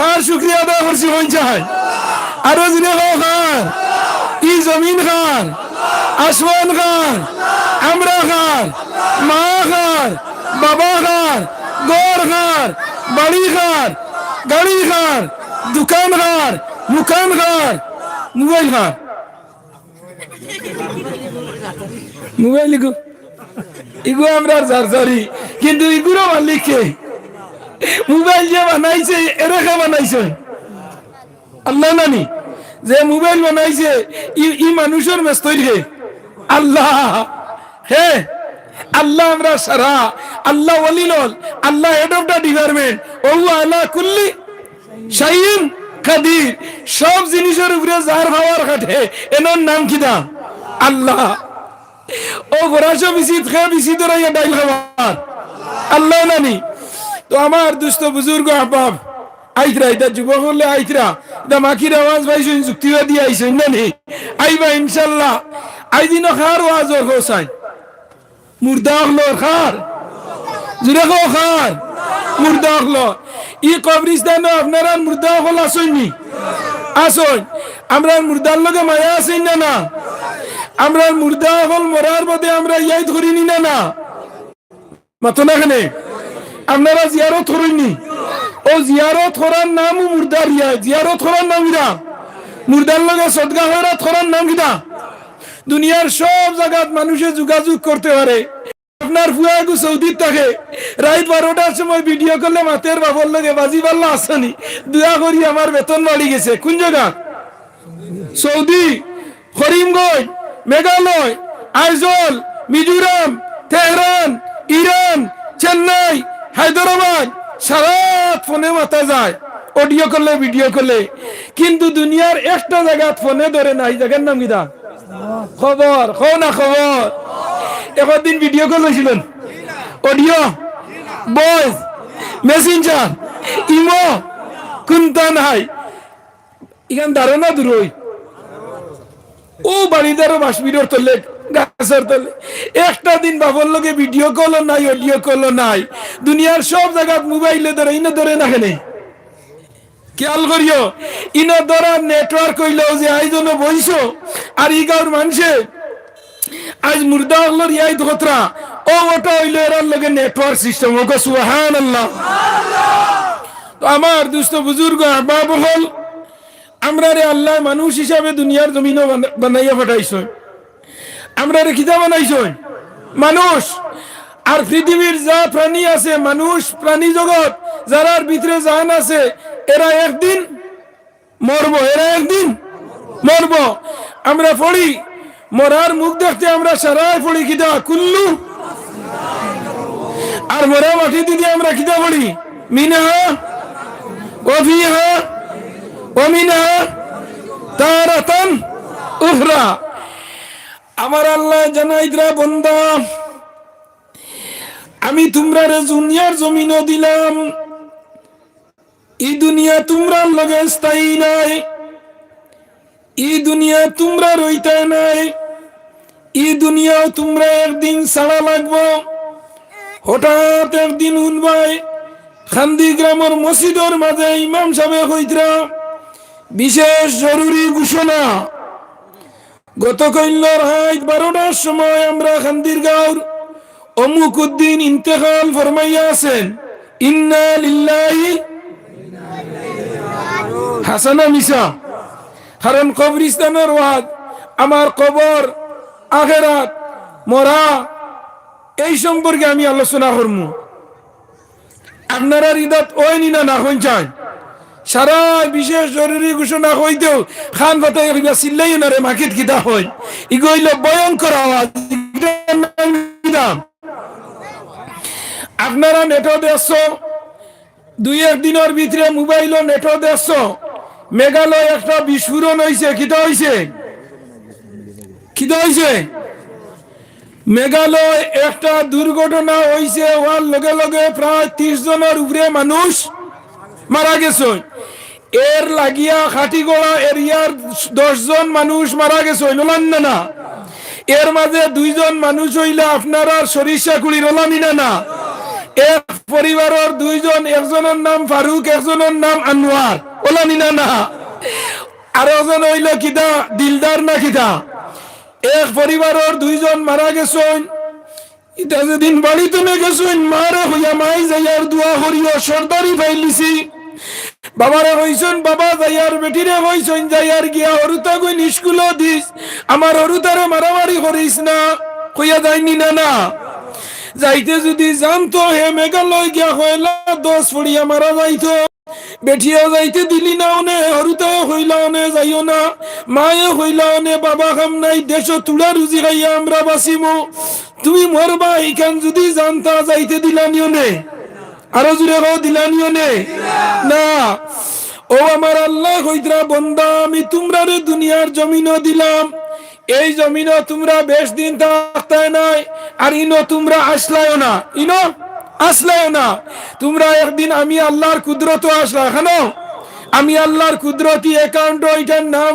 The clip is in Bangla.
খার শুক্রিয়া আদায় করছি হইন চাই আরও জুড়ে হও খার ই জমিন খান আসমান খান আমরা খান মা খান বাবা খান গড় খান বাড়ি খান গাড়ি খান দোকান খান মুখান খান মোবাইল খান মোবাইল ইগু ইগু আমরা সারি কিন্তু ইগুরও মালিক। কে মোবাইল যে বানাইছে এরকম বানাইছে। আল্লাহ নানি যে মোবাইল বানাইছে, ই মানুষের মেস্তরি হে। আল্লাহ হে। আল্লাহ আমরা সারা, আল্লাহ ওলিলল আল্লাহ হেড অফ দা ডিপার্টমেন্ট ও আল্লাহ কুল্লি শাহিন কাদির। সব জিনিসের উপরে যার ভাবার খাটে এনর নাম কি দাম আল্লাহ। ও গোরাশো বিসিত খে বিসিত রাইয়া ডাইল খাবার আল্লাহ নানি তো আমার দুস্থ বুজুর্গ আহবাব, আইতরা, এটা যুবক হলে আইতরা। এটা মাখির আওয়াজ পাইছেন যুক্তিবাদী আইছেন না নি? আইবা ইনশাল্লাহ। আইদিন খার ওয়াজর হোসাইন। মুর্দা হলোর খার। জুড়ে খো খার। মুর্দা হলো। ই কবরিস্তান আপনারা মুর্দা হল আসেননি আসন। আমরা মুর্দার লগে মায়া আছেন না না? আমরা মুর্দা হল মরার বাদে আমরা ইয়াই ধরিনি না না? মাতো না আপনারা জিয়ারত করেননি ও জিয়ারত করার নাম মুর্দার ইয়া জিয়ারত করার নাম গিরা মুর্দার লগে সদগা হরাত করার নাম গিরা দুনিয়ার সব জায়গাত মানুষে যোগাযোগ করতে পারে আপনার ফুয়াগু সৌদিত থাকে রাত বারোটার সময় ভিডিও করলে মাতের বাবর লগে বাজি পাল্লা আসনি দয়া করি আমার বেতন বাড়ি গেছে কোন জায়গা Saudi Karimganj Meghalaya Aizawl Mizoram Tehran Iran Chennai Hyderabad সারা ফোনে মাথা যায় অডিও করলে ভিডিও করলে। কিন্তু দুনিয়ার একটা জায়গা ফোনে ধরে নাই, জায়গার নাম কিনা খবর খো না খবর? একদিন ভিডিও কল হয়েছিলেন অডিও বয়েস মেসেঞ্জার ইমো কোনটা নাই? ইখান ধারণা দূরই ও বাড়িদারও বাসবিরর তলে। একটা দিন বাবার লগে ভিডিও কল নাই অডিও কল নাই। দুনিয়ার সব জায়গাত মোবাইলে ধরে, ইনে ধরে না সুহান আল্লাহ আমার দুস্থ বুজুর্গ হল আমরা রে আল্লাহ মানুষ হিসাবে দুনিয়ার জমিনও বানাইয়া পাঠাইছ। আমরা রে খিদা বানাইছ মানুষ, আর পৃথিবীর যা প্রাণী আছে, মানুষ, প্রাণী জগৎ যারার ভিতরে জান আছে, এরা একদিন মরব, এরা একদিন মরব। আমরা পড়ি, মরার মুখ দেখতে আমরা সারাই পড়ি খিদা কুল্লু। আর মরা মাটি দিদি আমরা খিদা পড়ি মিনহা ওফিহা ওমিনহা তারাতান উখরা আমার আল্লাহ জানাইদরা বন্দা। আমি তোমরা রে দুনিয়ার জমিনও দিলাম। ই দুনিয়া তোমরা লগে স্থায়ী নাই। ই দুনিয়া তোমরা রইতে নাই। ই দুনিয়াও তোমরা একদিন ছাড়া লাগবো। হঠাৎ একদিন উনবাই খান্দি গ্রামের মসজিদর মাঝে ইমাম সাহেব হইতরা বিশেষ জরুরি ঘোষণা। গত কল্যার হাইট বারোটার সময় আমরা খান্দির গাঁর অমুক উদ্দিন ইন্তেকাল ফরমাইয়া আছেন। ইন্না লিল্লাহি হাসানা মিসা কারণ কবরিস্তানের ওয়াদ, আমার কবর, আখেরাত, মরা, এই সম্পর্কে আমি আলোচনা করব আপনারা হৃদত ওই নিনা না হইন চান সারা বিশেষ জরুরি ঘোষণা হইতেও খান কথা এগুলা চিল্লাই না রে মাকিত কিতা হয়। ইগইল ভয়ঙ্কর আওয়াজ? আপনারা নেটও দেখছ? দুই এক দিনের ভিতরে মোবাইলও নেটও দেখছ? মেঘালয় একটা বিস্ফোরণ হয়েছে কিতা হয়েছে কিতা হয়েছে মেঘালয় একটা দুর্ঘটনা হয়েছে হওয়ার লগে লগে প্রায় ত্রিশ জনের উপরে মানুষ মারা গেছে। এর লাগিয়া খাটিগড়া এরিয়ার দশজন মানুষ মারা গেছে নলান না না। এর মাঝে দুইজন মানুষ হইলে আপনারা সরিষা কুড়ি রলানি না এক পরিবারের দুইজন, একজনের নাম ফারুক, একজনের নাম আনোয়ার ওলানি না না। আর হইল কিতা দিলদার না কিতা এক পরিবারের দুইজন মারা গেছেন। ইটা যেদিন বাড়িতে গেছেন, মারে হইয়া মাই যাইয়ার দোয়া করিও সর্দারি ফাইলিছি। বাবারে কইছেন বাবা যাইয়ার বেটিরে কইছেন যাইয়ার গিয়া অরুতা গই স্কুলে দিস। আমার অরুতারে মারামারি করিস না, কইয়া যায়নি না না। যাইতে যদি জানতো হে মেঘালয় গিয়া হইলা দশ পড়িয়া মারা যাইতো। বেঠিয়া যাইতে দিলি না ওনে হরুতা হইলা ওনে, যাইও না। মায়ে হইলা ওনে, বাবা খাম নাই, দেশ তুলা রুজি খাইয়া আমরা বাঁচিমু। তুমি মরবা, এইখান যদি জানতা যাইতে দিলানিও নে আরও জুড়ে হো দিলানিও নে। না। ও আমার আল্লাহ কইতরা, বন্দা, আমি তোমরা রে দুনিয়ার জমিনও দিলাম। এই জমিনও তোমরা বেশ দিন থাকতে নাই, আর ইনো তোমরা আসলাইও না। ইনো আসলেও না। তোমরা একদিন আমি আল্লাহর কুদরত আসলা। এখানো আমি আল্লাহর কুদরতি অ্যাকাউন্ট এটার নাম